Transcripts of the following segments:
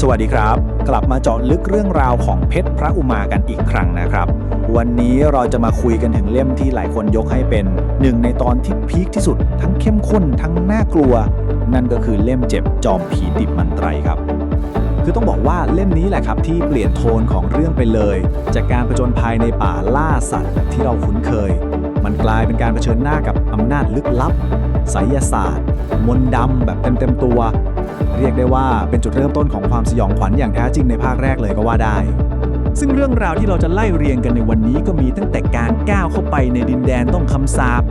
สวัสดีครับ กลับมาเจาะลึกเรื่องราวของเพชรพระอุมากันอีกครั้งนะครับ วันนี้เราจะมาคุยกันถึงเล่มที่หลายคนยกให้เป็นหนึ่งในตอนที่พีคที่สุด ทั้งเข้มข้นทั้งน่ากลัว นั่นก็คือเล่มเจ็บจอมผีดิบมันไตรครับคือต้องบอกว่าเล่มนี้แหละครับที่เปลี่ยนโทนของเรื่องไปเลย จากการผจญภัยในป่าล่าสัตว์แบบที่เราคุ้นเคย มันกลายเป็นการเผชิญหน้ากับอำนาจลึกลับไสยศาสตร์ มนต์ดำแบบเต็มๆตัว เรียกได้ว่าเป็นจุดเริ่มต้นของความสยองขวัญอย่างแท้จริงในภาคแรกเลยก็ว่าได้ ซึ่งเรื่องราวที่เราจะไล่เรียงกันในวันนี้ก็มีตั้งแต่การก้าวเข้าไปในดินแดนต้องคำสาป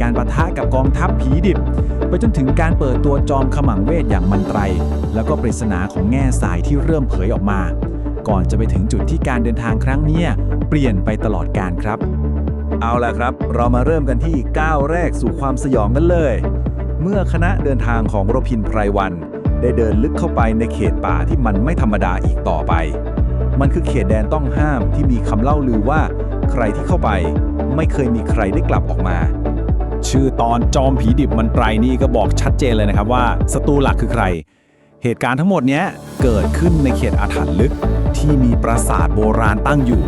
การประทะกับกองทัพผีดิบ ไปจนถึงการเปิดตัวจอมขมังเวทอย่างมันไตร แล้วก็ปริศนาของแง่สายที่เริ่มเผยออกมา ก่อนจะไปถึงจุดที่การเดินทางครั้งนี้เปลี่ยนไปตลอดการครับ เอาล่ะครับ เรามาเริ่มกันที่ก้าวแรกสู่ความสยองกันเลย เมื่อคณะเดินทางของโรพินไพรวัน ได้เดินลึกเข้าไปในเขตป่าที่มันไม่ธรรมดาอีกต่อไป มันคือเขตแดนต้องห้ามที่มีคำเล่าลือว่า ใครที่เข้าไป ไม่เคยมีใครได้กลับออกมา ชื่อตอนจอมผีดิบมันไตรนี่ก็บอกชัดเจนเลยนะครับว่าศัตรูหลักคือใคร เหตุการณ์ทั้งหมดนี้เกิดขึ้นในเขตอาถรรพ์ลึกที่มีปราสาทโบราณตั้งอยู่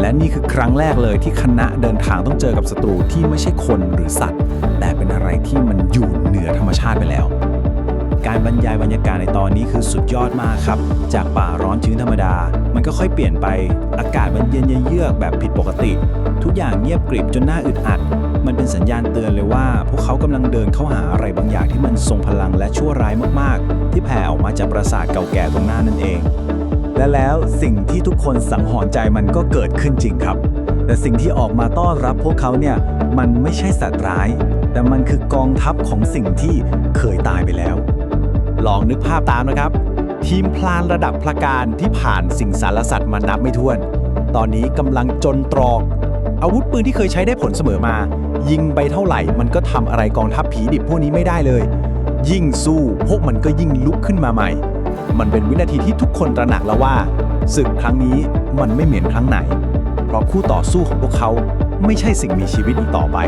และนี่คือครั้งแรกเลยที่คณะเดินทางต้องเจอกับศัตรูที่ไม่ใช่คนหรือสัตว์ แต่เป็นอะไรที่มันอยู่เหนือธรรมชาติไปแล้ว การบรรยายบรรยากาศในตอนนี้คือสุดยอดมากครับ จากป่าร้อนชื้นธรรมดา มันก็ค่อยเปลี่ยนไป อากาศมันเย็นเยือกแบบผิดปกติ ทุกอย่างเงียบกริบจนน่าอึดอัด มันเป็นสัญญาณเตือนเลยว่า พวกเขากำลังเดินเข้าหาอะไรบางอย่างที่มันทรงพลังและชั่วร้ายมากๆ ที่แผ่ออกมาจากปราสาทเก่าแก่ตรงหน้านั่นเอง และแล้วสิ่งที่ทุกคนสังหรณ์ใจมันก็เกิดขึ้นจริงครับ แต่สิ่งที่ออกมาต้อนรับพวกเขาเนี่ยมันไม่ใช่สัตว์ร้ายแต่มันคือกองทัพของสิ่งที่เคยตายไปแล้ว ลองนึกภาพตามนะครับ ทีมพลานระดับพระการที่ผ่านสิ่งสารสัตว์มานับไม่ถ้วน ตอนนี้กำลังจนตรอก อาวุธปืนที่เคยใช้ได้ผลเสมอมา ยิงไปเท่าไหร่มันก็ทำอะไรกองทัพผีดิบพวกนี้ไม่ได้เลย ยิ่งสู้พวกมันก็ยิ่งลุกขึ้นมาใหม่ มันเป็นวินาทีที่ทุกคนตระหนักแล้วว่าศึกครั้งนี้มันไม่เหมือนครั้งไหน เพราะคู่ต่อสู้ของพวกเขาไม่ใช่สิ่งมีชีวิตอีกต่อไป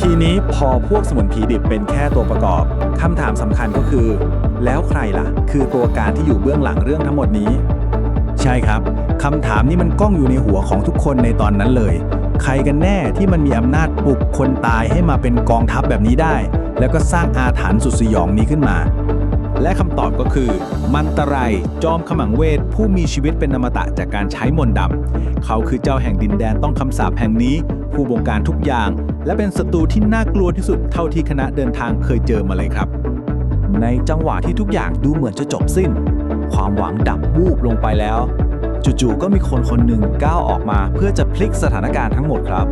ทีนี้พอพวกสมุนผีดิบเป็นแค่ตัวประกอบ คำถามสำคัญก็คือ แล้วใครล่ะ คือตัวการที่อยู่เบื้องหลังเรื่องทั้งหมดนี้ ใช่ครับคำถามนี้มันก้องอยู่ในหัวของทุกคนในตอนนั้นเลย ใครกันแน่ที่มันมีอำนาจปลุกคนตายให้มาเป็นกองทัพแบบนี้ได้ แล้วก็สร้างอาถรรพ์สุดสยองนี้ขึ้นมา และคำตอบก็คือ มันตรายจอมขมังเวท ผู้มีชีวิตเป็นอมตะจากการใช้มนต์ดำ เขาคือเจ้าแห่งดินแดนต้องคำสาปแห่งนี้ ผู้บงการทุกอย่าง และเป็นศัตรูที่น่ากลัวที่สุดเท่าที่คณะเดินทางเคยเจอมาเลยครับ ในจังหวะที่ทุกอย่างดูเหมือนจะจบสิ้น ความหวังดับวูบลงไปแล้ว จู่ๆก็มีคนคนหนึ่งก้าวออกมาเพื่อจะพลิกสถานการณ์ทั้งหมดครับ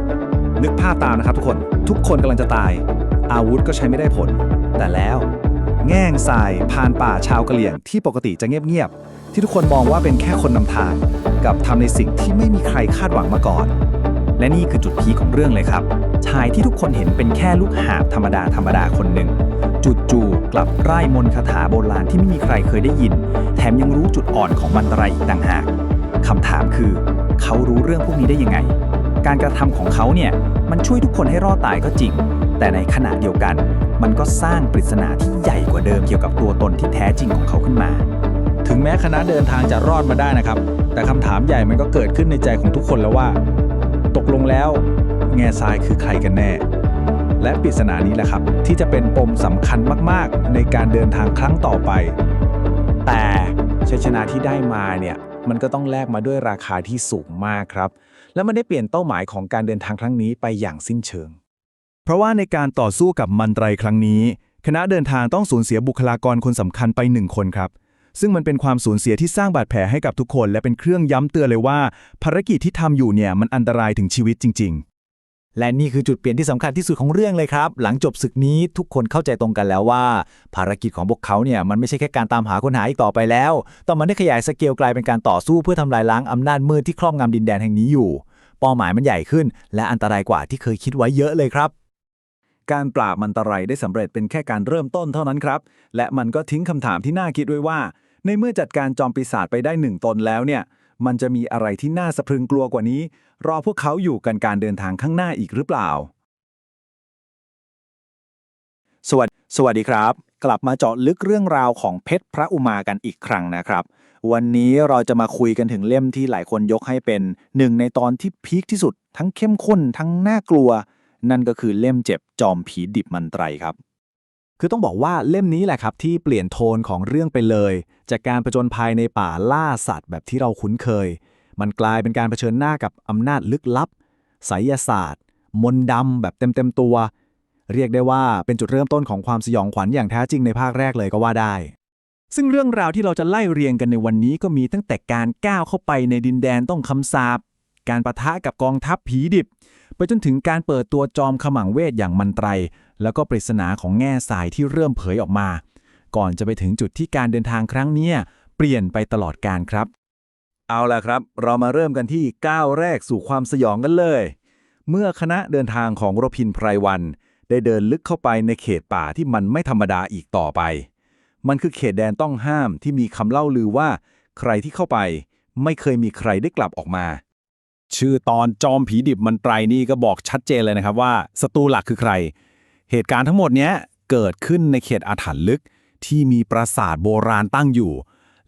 นึกภาพตามนะครับทุกคน ทุกคนกำลังจะตาย อาวุธก็ใช้ไม่ได้ผล แต่แล้ว แง่งทรายผ่านป่าชาวกะเหรี่ยงที่ปกติจะเงียบๆ ที่ทุกคนมองว่าเป็นแค่คนนำทาง กับทำในสิ่งที่ไม่มีใครคาดหวังมาก่อน และนี่คือจุดพีคของเรื่องเลยครับ ชายที่ทุกคนเห็นเป็นแค่ลูกหาบธรรมดาธรรมดาคนหนึ่งจู่ๆกลับไร้มนคาถาโบราณที่ไม่มีใครเคยได้ยิน แถมยังรู้จุดอ่อนของมันตรายอีกต่างหากคำถามคือ เขารู้เรื่องพวกนี้ได้ยังไง การกระทำของเขาเนี่ยมันช่วยทุกคนให้รอดตายก็จริง แต่ในขณะเดียวกัน มันก็สร้างปริศนาที่ใหญ่กว่าเดิมเกี่ยวกับตัวตนที่แท้จริงของเขาขึ้นมา ถึงแม้คณะเดินทางจะรอดมาได้นะครับ แต่คำถามใหญ่มันก็เกิดขึ้นในใจของทุกคนแล้วว่า ตกลงแล้ว แง่ทรายคือใครกันแน่ และปริศนานี้แหละครับ ที่จะเป็นปมสำคัญมากๆ ในการเดินทางครั้งต่อไป แต่ชัยชนะที่ได้มาเนี่ยมันก็ต้องแลกมาด้วยราคาที่สูงมากครับ และมันได้เปลี่ยนเป้าหมายของการเดินทางครั้งนี้ไปอย่างสิ้นเชิง เพราะว่าในการต่อสู้กับมันไตรครั้งนี้ คณะเดินทางต้องสูญเสียบุคลากรคนสำคัญไปหนึ่งคนครับ ซึ่งมันเป็นความสูญเสียที่สร้างบาดแผลให้กับทุกคน และเป็นเครื่องย้ำเตือนเลยว่า ภารกิจที่ทำอยู่เนี่ยมันอันตรายถึงชีวิตจริง ๆ และนี่คือจุดเปลี่ยนที่สำคัญที่สุดของเรื่องเลยครับ หลังจบศึกนี้ทุกคนเข้าใจตรงกันแล้วว่า ภารกิจของพวกเขาเนี่ยมันไม่ใช่แค่การตามหาคนหาอีกต่อไปแล้ว แต่มันได้ขยายสเกลกลายเป็นการต่อสู้เพื่อทำลายล้างอำนาจมืดที่ครอบงำดินแดนแห่งนี้อยู่เป้าหมายมันใหญ่ขึ้น และอันตรายกว่าที่เคยคิดไว้เยอะเลยครับ การปราบมันตรายได้สำเร็จเป็นแค่การเริ่มต้นเท่านั้นครับ และมันก็ทิ้งคำถามที่น่าคิดไว้ว่า ในเมื่อจัดการจอมปีศาจไปได้หนึ่งตนแล้วเนี่ย มันจะมีอะไรที่น่าสะพรึงกลัวกว่านี้ รอพวกเขาอยู่กันการเดินทางข้างหน้าอีกหรือเปล่า สวัสดสวัสดีครับ กลับมาเจาะลึกเรื่องราวของเพชรพระอุมากันอีกครั้งนะครับ วันนี้เราจะมาคุยกันถึงเล่มที่หลายคนยกให้เป็นหนึ่งในตอนที่พีคที่สุด ทั้งเข้มข้นทั้งน่ากลัว นั่นก็คือเล่มเจ็บจอมผีดิบมันไตรครับ คือต้องบอกว่าเล่มนี้แหละครับที่เปลี่ยนโทนของเรื่องไปเลย จากการผจญภัยในป่าล่าสัตว์แบบที่เราคุ้นเคย มันกลายเป็นการเผชิญหน้ากับอำนาจลึกลับไสยศาสตร์ มนต์ดำแบบเต็มๆตัว เรียกได้ว่าเป็นจุดเริ่มต้นของความสยองขวัญอย่างแท้จริงในภาคแรกเลยก็ว่าได้ซึ่งเรื่องราวที่เราจะไล่เรียงกันในวันนี้ก็มีตั้งแต่การก้าวเข้าไปในดินแดนต้องคำสาป การประทะกับกองทัพผีดิบ จนถึงการเปิดตัวจอมขมังเวทอย่างมันไตร แล้วก็ปริศนาของแง่สายที่เริ่มเผยออกมา ก่อนจะไปถึงจุดที่การเดินทางครั้งนี้เปลี่ยนไปตลอดการครับ เอาล่ะครับ เรามาเริ่มกันที่ก้าวแรกสู่ความสยองกันเลย เมื่อคณะเดินทางของรพินไพรวัน ได้เดินลึกเข้าไปในเขตป่าที่มันไม่ธรรมดาอีกต่อไป มันคือเขตแดนต้องห้ามที่มีคำเล่าลือว่า ใครที่เข้าไป ไม่เคยมีใครได้กลับออกมา ชื่อตอนจอมผีดิบมันไตรนี่ก็บอกชัดเจนเลยนะครับว่าศัตรูหลักคือใคร เหตุการณ์ทั้งหมดเนี้ยเกิดขึ้นในเขตอาถรรพ์ลึกที่มีปราสาทโบราณตั้งอยู่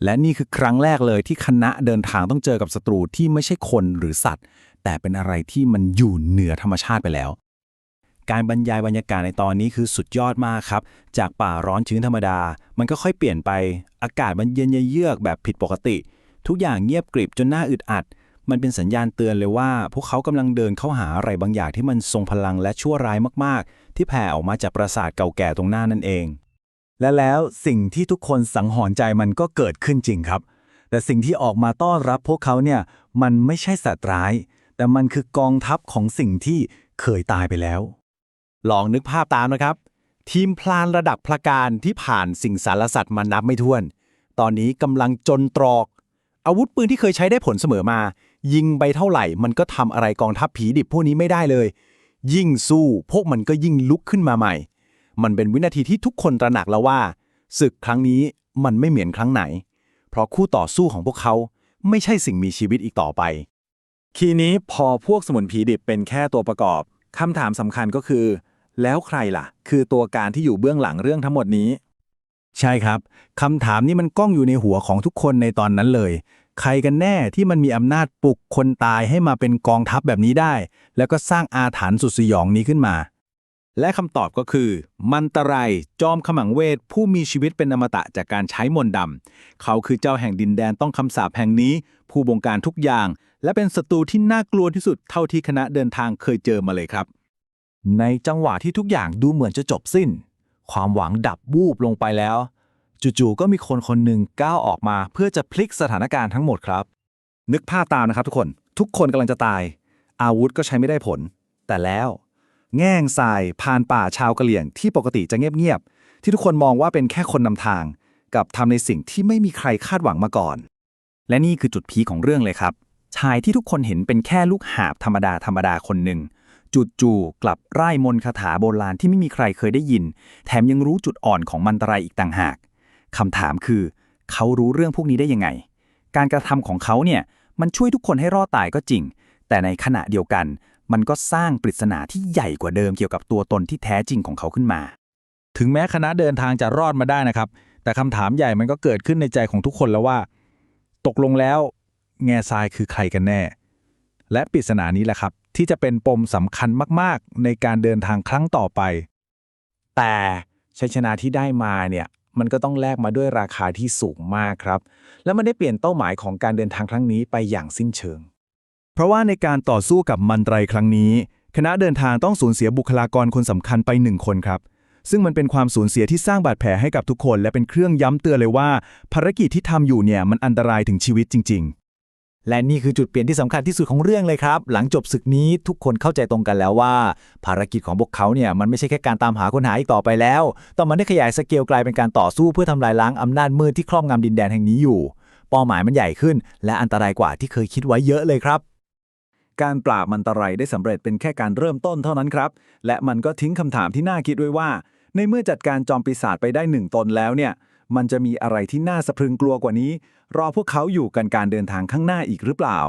และนี่คือครั้งแรกเลยที่คณะเดินทางต้องเจอกับศัตรูที่ไม่ใช่คนหรือสัตว์ แต่เป็นอะไรที่มันอยู่เหนือธรรมชาติไปแล้ว การบรรยายบรรยากาศในตอนนี้คือสุดยอดมากครับ จากป่าร้อนชื้นธรรมดา มันก็ค่อยเปลี่ยนไป อากาศมันเย็นเยือกแบบผิดปกติ ทุกอย่างเงียบกริบจนน่าอึดอัด มันเป็นสัญญาณเตือนเลยว่า พวกเขากำลังเดินเข้าหาอะไรบางอย่างที่มันทรงพลังและชั่วร้ายมากๆ ที่แผ่ออกมาจากปราสาทเก่าแก่ตรงหน้านั่นเอง และแล้วสิ่งที่ทุกคนสังหรณ์ใจมันก็เกิดขึ้นจริงครับ แต่สิ่งที่ออกมาต้อนรับพวกเขาเนี่ยมันไม่ใช่สัตว์ร้าย แต่มันคือกองทัพของสิ่งที่เคยตายไปแล้ว ลองนึกภาพตามนะครับ ทีมพลานระดับพลการที่ผ่านสิ่งสารสัตว์มานับไม่ถ้วน ตอนนี้กำลังจนตรอก อาวุธปืนที่เคยใช้ได้ผลเสมอมา ยิงไปเท่าไหร่ มันก็ทำอะไรกองทัพผีดิบพวกนี้ไม่ได้เลย ยิ่งสู้ พวกมันก็ยิ่งลุกขึ้นมาใหม่ มันเป็นวินาทีที่ทุกคนตระหนักแล้วว่าศึกครั้งนี้มันไม่เหมือนครั้งไหน เพราะคู่ต่อสู้ของพวกเขาไม่ใช่สิ่งมีชีวิตอีกต่อไป ทีนี้พอพวกสมุนผีดิบเป็นแค่ตัวประกอบคำถามสำคัญก็คือ แล้วใครล่ะ คือตัวการที่อยู่เบื้องหลังเรื่องทั้งหมดนี้ ใช่ครับคำถามนี้มันก้องอยู่ในหัวของทุกคนในตอนนั้นเลย ใครกันแน่ที่มันมีอำนาจปลุกคนตายให้มาเป็นกองทัพแบบนี้ได้ แล้วก็สร้างอาถรรพ์สุดสยองนี้ขึ้นมา และคำตอบก็คือ มันตรายจอมขมังเวท ผู้มีชีวิตเป็นอมตะจากการใช้มนต์ดำเขาคือเจ้าแห่งดินแดนต้องคำสาปแห่งนี้ ผู้บงการทุกอย่าง และเป็นศัตรูที่น่ากลัวที่สุดเท่าที่คณะเดินทางเคยเจอมาเลยครับ ในจังหวะที่ทุกอย่างดูเหมือนจะจบสิ้น ความหวังดับวูบลงไปแล้ว จู่ๆก็มีคนคนหนึ่งก้าวออกมาเพื่อจะพลิกสถานการณ์ทั้งหมดครับ นึกภาพตามนะครับทุกคนทุกคนกำลังจะตาย อาวุธก็ใช้ไม่ได้ผล แต่แล้ว แง่งทรายผ่านป่าชาวกะเหลี่ยงที่ปกติจะเงียบๆที่ทุกคนมองว่าเป็นแค่คนนำทาง กับทำในสิ่งที่ไม่มีใครคาดหวังมาก่อน และนี่คือจุดพีของเรื่องเลยครับ ชายที่ทุกคนเห็นเป็นแค่ลูกหาบธรรมดาธรรมดาคนหนึ่งจู่ๆกลับไร้มนคาถาโบราณที่ไม่มีใครเคยได้ยิน แถมยังรู้จุดอ่อนของมันตรายอีกต่างหาก คำถามคือ เขารู้เรื่องพวกนี้ได้ยังไง การกระทำของเขาเนี่ยมันช่วยทุกคนให้รอดตายก็จริง แต่ในขณะเดียวกัน มันก็สร้างปริศนาที่ใหญ่กว่าเดิมเกี่ยวกับตัวตนที่แท้จริงของเขาขึ้นมา ถึงแม้คณะเดินทางจะรอดมาได้นะครับ แต่คำถามใหญ่มันก็เกิดขึ้นในใจของทุกคนแล้วว่า ตกลงแล้ว แง่ทรายคือใครกันแน่ และปริศนานี้แหละครับ ที่จะเป็นปมสำคัญมาก ๆ ในการเดินทางครั้งต่อไป แต่ชัยชนะที่ได้มาเนี่ย มันก็ต้องแลกมาด้วยราคาที่สูงมากครับ และมันได้เปลี่ยนเป้าหมายของการเดินทางครั้งนี้ไปอย่างสิ้นเชิง เพราะว่าในการต่อสู้กับมันไตรครั้งนี้ คณะเดินทางต้องสูญเสียบุคลากรคนสำคัญไปหนึ่งคนครับ ซึ่งมันเป็นความสูญเสียที่สร้างบาดแผลให้กับทุกคน และเป็นเครื่องย้ำเตือนเลยว่า ภารกิจที่ทำอยู่เนี่ยมันอันตรายถึงชีวิตจริงๆ และนี่คือจุดเปลี่ยนที่สำคัญที่สุดของเรื่องเลยครับ หลังจบศึกนี้ทุกคนเข้าใจตรงกันแล้วว่า ภารกิจของพวกเขาเนี่ยมันไม่ใช่แค่การตามหาคนหาอีกต่อไปแล้ว แต่มันได้ขยายสเกลกลายเป็นการต่อสู้เพื่อทำลายล้างอำนาจมืดที่ครอบงำดินแดนแห่งนี้อยู่ เป้าหมายมันใหญ่ขึ้น และอันตรายกว่าที่เคยคิดไว้เยอะเลยครับ การปราบมันตรายได้สำเร็จเป็นแค่การเริ่มต้นเท่านั้นครับ และมันก็ทิ้งคำถามที่น่าคิดไว้ว่า ในเมื่อจัดการจอมปีศาจไปได้หนึ่งตนแล้วเนี่ย มันจะมีอะไรที่น่าสะพรึงกลัวกว่านี้ รอพวกเขาอยู่กันการเดินทางข้างหน้าอีกหรือเปล่า